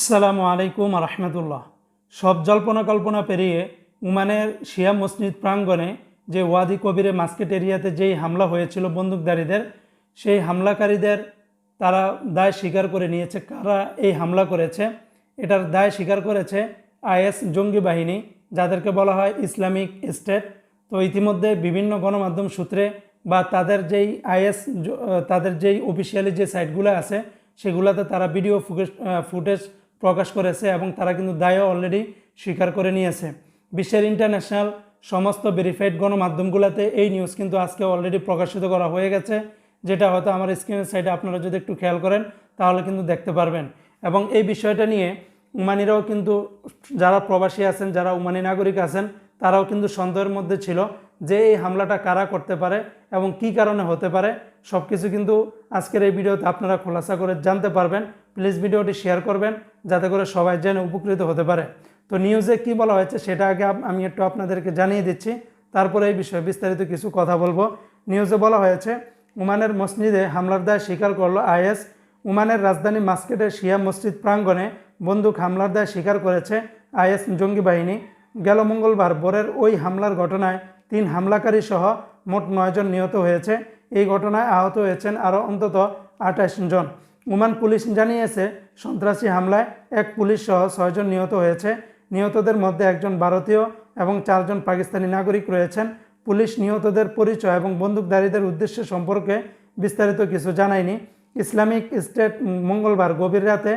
আসসালামু আলাইকুম রহমতুল্লাহ সব জল্পনা কল্পনা পেরিয়ে উমানের শিয়া মসজিদ প্রাঙ্গণে যে ওয়াদি কবিরে মাস্কেট এরিয়াতে যেই হামলা হয়েছিল বন্দুকধারীদের, সেই হামলাকারীদের তারা দায় স্বীকার করে নিয়েছে। কারা এই হামলা করেছে? এটার দায় স্বীকার করেছে আইএস জঙ্গি বাহিনী, যাদেরকে বলা হয় ইসলামিক স্টেট। তো ইতিমধ্যে বিভিন্ন গণমাধ্যম সূত্রে বা তাদের যেই আইএস তাদের যেই অফিসিয়ালি যে সাইটগুলো আছে, সেগুলোতে তারা ভিডিও ফুটেজ প্রকাশ করেছে এবং তারা কিন্তু দায়ও অলরেডি স্বীকার করে নিয়েছে। বিশ্বের ইন্টারন্যাশনাল সমস্ত ভেরিফাইড গণমাধ্যমগুলোতে এই নিউজ কিন্তু আজকে অলরেডি প্রকাশিত করা হয়ে গেছে, যেটা হয়তো আমার স্ক্রিনের সাইডে আপনারা যদি একটু খেয়াল করেন, তাহলে কিন্তু দেখতে পারবেন। এবং এই বিষয়টা নিয়ে উমানিরাও কিন্তু যারা প্রবাসী আছেন, যারা উমানি নাগরিক আছেন, তারাও কিন্তু সন্দেহের মধ্যে ছিল যে এই হামলাটা কারা করতে পারে এবং কি কারণে হতে পারে সব কিছু কিন্তু আজকের এই ভিডিওতে আপনারা খোলাসা করে জানতে পারবেন। প্লিজ ভিডিওটি শেয়ার করবেন। যাতে করে সবাই জেনে উপকৃত হতে পারে। তো নিউজে কি বলা হয়েছে সেটা আগে আমি একটু আপনাদেরকে জানিয়ে দিচ্ছি। তারপরে এই বিষয়ে বিস্তারিত কিছু কথা বলব। নিউজে বলা হয়েছে, উমানের মসজিদে হামলার দায় স্বীকার করল আইএস। উমানের রাজধানী মাস্কেটের শিয়া মসজিদ প্রাঙ্গণে বন্দুক হামলার দায় স্বীকার করেছে আইএস জঙ্গি বাহিনী। গেল মঙ্গলবার ভোরের ওই হামলার ঘটনায় তিন হামলাকারী সহ মোট নয়জন নিহত হয়েছে। এই ঘটনায় আহত হয়েছেন আরও অন্তত আঠাশ জন। ওমান পুলিশ জানিয়েছে, সন্ত্রাসী হামলায় এক পুলিশ সহ ছয়জন নিহত হয়েছে। নিহতদের মধ্যে একজন ভারতীয় এবং চারজন পাকিস্তানি নাগরিক রয়েছেন। পুলিশ নিহতদের পরিচয় এবং বন্দুকধারীদের উদ্দেশ্য সম্পর্কে বিস্তারিত কিছু জানায়নি। ইসলামিক স্টেট মঙ্গলবার গভীর রাতে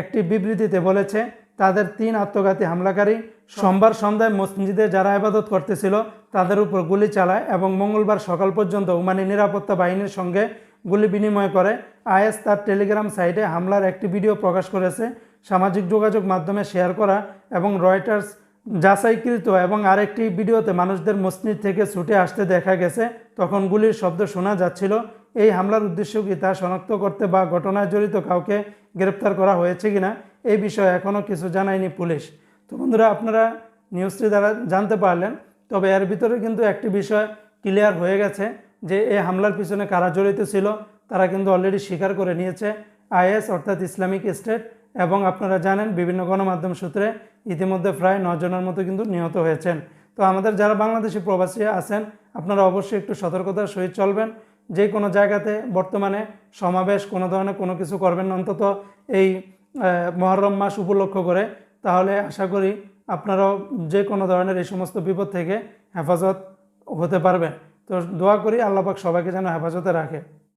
একটি বিবৃতিতে বলেছে, তাদের তিন আত্মঘাতী হামলাকারী সোমবার সন্ধ্যায় মসজিদে যারা ইবাদত করতেছিল, তাদের উপর গুলি চালায় এবং মঙ্গলবার সকাল পর্যন্ত উমানি নিরাপত্তা বাহিনীর সঙ্গে গুলি বিনিময় করে। আইএস তার টেলিগ্রাম সাইটে হামলার একটি ভিডিও প্রকাশ করেছে। সামাজিক যোগাযোগ মাধ্যমে শেয়ার করা এবং রয়টার্স যাচাইকৃত এবং আরেকটি ভিডিওতে মানুষদের মসজিদ থেকে ছুটে আসতে দেখা গেছে। তখন গুলির শব্দ শোনা যাচ্ছিল। এই হামলার উদ্দেশ্য কি তা শনাক্ত করতে বা ঘটনায় জড়িত কাউকে গ্রেপ্তার করা হয়েছে কিনা এই বিষয়ে এখনও কিছু জানায়নি পুলিশ। তো বন্ধুরা, আপনারা নিউজটি দ্বারা জানতে পারলেন, তবে এর ভিতরে কিন্তু একটি বিষয় ক্লিয়ার হয়ে গেছে। যে এই হামলার পিছনে কারা জড়িত ছিল, তারা কিন্তু অলরেডি স্বীকার করে নিয়েছে। আইএস অর্থাৎ ইসলামিক স্টেট এবং আপনারা জানেন বিভিন্ন গণমাধ্যম সূত্রে ইতিমধ্যে প্রায় নজনের মতো কিন্তু নিহত হয়েছেন। তো আমাদের যারা বাংলাদেশি প্রবাসী আছেন, আপনারা অবশ্যই একটু সতর্কতার সহিত চলবেন। যে কোনো জায়গাতে বর্তমানে সমাবেশ কোনো ধরনের কোনো কিছু করবেন অন্তত এই মহরম মাস উপলক্ষ করে। তাহলে আশা করি আপনারাও যে কোনো ধরনের এই সমস্ত বিপদ থেকে হেফাজত হতে পারবেন। তো দোয়া করি আল্লাহ পাক সবাইকে যেন হেফাজতে রাখে।